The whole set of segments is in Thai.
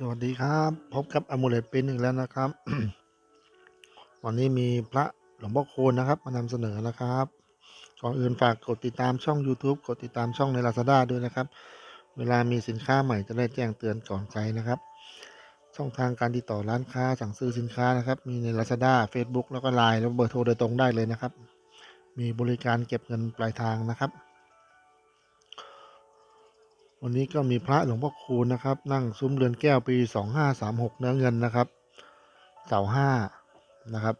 สวัสดีครับ พบกับอมูเลตเป็นอีกแล้วนะครับ วันนี้มีพระหลวงพ่อคูณนะครับ มานำเสนอนะครับ ก่อนอื่นฝากกดติดตามช่อง YouTube กดติดตามช่องใน Lazada ด้วยนะครับ เวลามีสินค้าใหม่จะได้แจ้งเตือนก่อนใครนะครับ ช่องทางการติดต่อร้านค้าสั่งซื้อสินค้านะครับ มีใน Lazada Facebook แล้วก็ Line แล้วเบอร์โทรโดยตรงได้เลยนะครับ มีบริการเก็บเงินปลายทางนะครับ วันนี้ก็มีพระหลวงพ่อคูณนะครับ นั่งซุ้มเรือนแก้วปี2536เนื้อเงินนะครับเสาห้านะครับ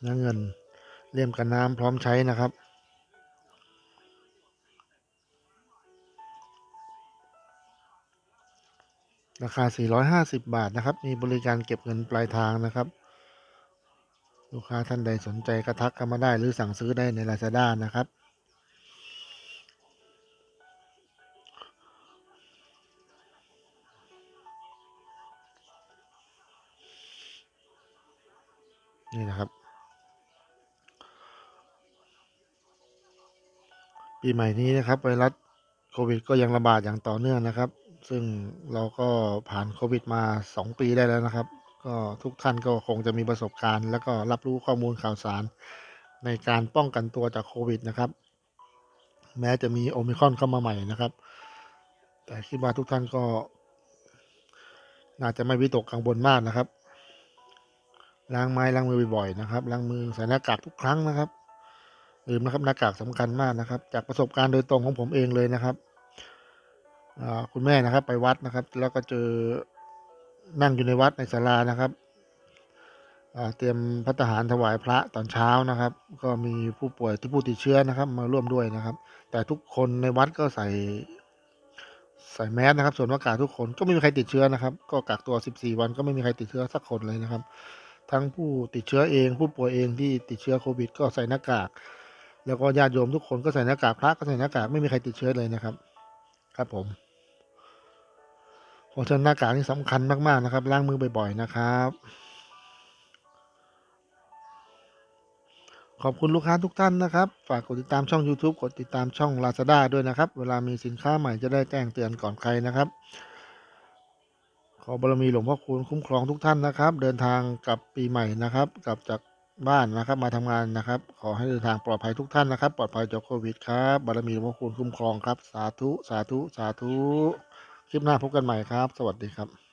เนื้อเงินเลี่ยมกันน้ำพร้อมใช้นะครับราคา 450 บาท นะครับ มีบริการเก็บเงินปลายทางนะครับ ลูกค้าท่านใดสนใจก็ทักเข้ามาได้หรือสั่งซื้อได้ใน Lazada นะครับ นี่นะครับ ปีใหม่นี้นะครับ ไวรัสโควิด ก็ยังระบาดอย่างต่อเนื่องนะครับ ซึ่งเราก็ผ่านโควิดมา 2 ปีได้แล้วนะครับ ก็ทุกท่านก็คงจะมีประสบการณ์ แล้วก็รับรู้ข้อมูลข่าวสารในการป้องกันตัวจากโควิดนะครับ แม้จะมีโอมิคอนเข้ามาใหม่นะครับ แต่คิดว่าทุกท่านก็ น่าจะไม่วิตกกังวลมากนะครับ ล้างไม้ล้างมือบ่อยๆนะครับล้างมือใส่หน้ากากทุกครั้งนะครับลืมนะครับหน้ากากสำคัญมากนะครับ จากประสบการณ์โดยตรงของผมเองเลยนะครับคุณแม่นะครับ ไปวัดนะครับ แล้วก็เจอนั่งอยู่ในวัดในศาลานะครับเตรียมพัฒหารถวายพระตอนเช้านะครับ ก็มีผู้ป่วยที่ผู้ติดเชื้อนะครับ มาร่วมด้วยนะครับ แต่ทุกคนในวัดก็ใส่ใส่แมสนะครับ ส่วนหน้ากากทุกคนก็ไม่มีใครติดเชื้อนะครับ ก็กักตัว 14 วันก็ไม่มีใครติดเชื้อสักคนเลยนะครับ ทั้งผู้ติดเชื้อเองผู้ป่วยเองที่ติดเชื้อโควิด ก็ใส่หน้ากาก แล้วก็ญาติโยมทุกคนก็ใส่หน้ากากพระก็ใส่หน้ากากไม่มีใครติดเชื้อเลยนะครับ ครับผมเพราะฉะนั้นหน้ากากนี่สำคัญมากๆนะครับ ล้างมือบ่อยๆนะครับ ขอบคุณลูกค้าทุกท่านนะครับ ฝากกดติดตามช่อง YouTube กดติดตามช่อง Lazada ด้วยนะครับ เวลามีสินค้าใหม่จะได้แจ้งเตือนก่อนใครนะครับ ขอบารมีหลวงพ่อคูณคุ้มครองทุกท่านนะครับ เดินทางกลับปีใหม่นะครับ กลับจากบ้านนะครับ มาทำงานนะครับ ขอให้เดินทางปลอดภัยทุกท่านนะครับ ปลอดภัยจากโควิดครับบารมีหลวงพ่อคูณคุ้มครองครับ สาธุสาธุสาธุคลิปหน้าพบกันใหม่ครับ สวัสดีครับ